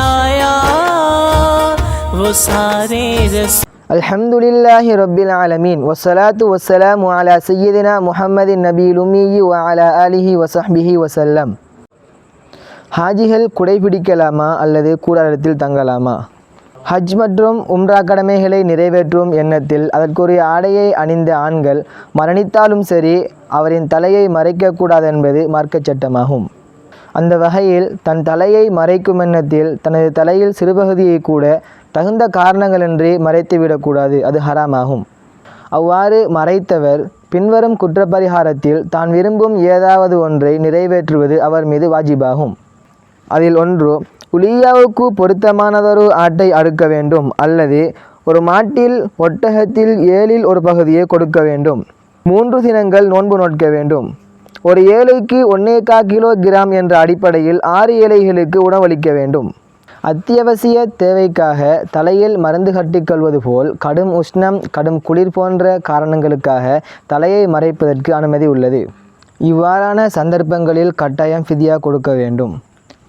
आया वो सारे रस الحمد لله رب العالمين والصلاة والسلام على سيدنا محمد النبي ஹாஜிகள் குடைபிடிக்கலாமா அல்லது கூடாரத்தில் தங்கலாமா ஹஜ் மற்றும் உம்ரா கடமைகளை நிறைவேற்றும் எண்ணத்தில் அதற்குரிய ஆடையை அணிந்த ஆண்கள் மரணித்தாலும் சரி அவரின் தலையை மறைக்கக்கூடாது என்பது மார்க்கச் சட்டமாகும் அந்த வகையில் தன் தலையை மறைக்கும் எண்ணத்தில் தனது தலையில் சிறுபகுதியை கூட தகுந்த காரணங்களின்றி மறைத்துவிடக்கூடாது அது ஹராமாகும். அவ்வாறு மறைத்தவர் பின்வரும் குற்றப்பரிகாரத்தில் தான் விரும்பும் ஏதாவது ஒன்றை நிறைவேற்றுவது அவர் மீது வாஜிபாகும். அதில் ஒன்று உலியாவுக்கு பொருத்தமானதொரு ஆட்டை அறுக்க வேண்டும் அல்லது ஒரு மாட்டில் ஒட்டகத்தில் ஏழில் ஒரு பகுதியை கொடுக்க வேண்டும். மூன்று தினங்கள் நோன்பு நோட்க வேண்டும் ஒரு ஏழைக்கு ஒன்னேகா கிலோ கிராம் என்ற அடிப்படையில் ஆறு ஏழைகளுக்கு உணவளிக்க வேண்டும். அத்தியாவசிய தேவைக்காக தலையில் மருந்து கட்டிக்கொள்வது போல் கடும் உஷ்ணம் கடும் குளிர் போன்ற காரணங்களுக்காக தலையை மறைப்பதற்கு அனுமதி உள்ளது. இவ்வாறான சந்தர்ப்பங்களில் கட்டாயம் ஃபிதியா கொடுக்க வேண்டும்.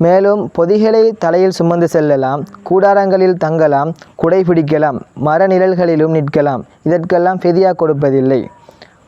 மேலும் பொதிகளை தலையில் சுமந்து செல்லலாம் கூடாரங்களில் தங்கலாம் குடை பிடிக்கலாம் மர நிழல்களிலும் நிற்கலாம். இதற்கெல்லாம் ஃபிதியா கொடுப்பதில்லை.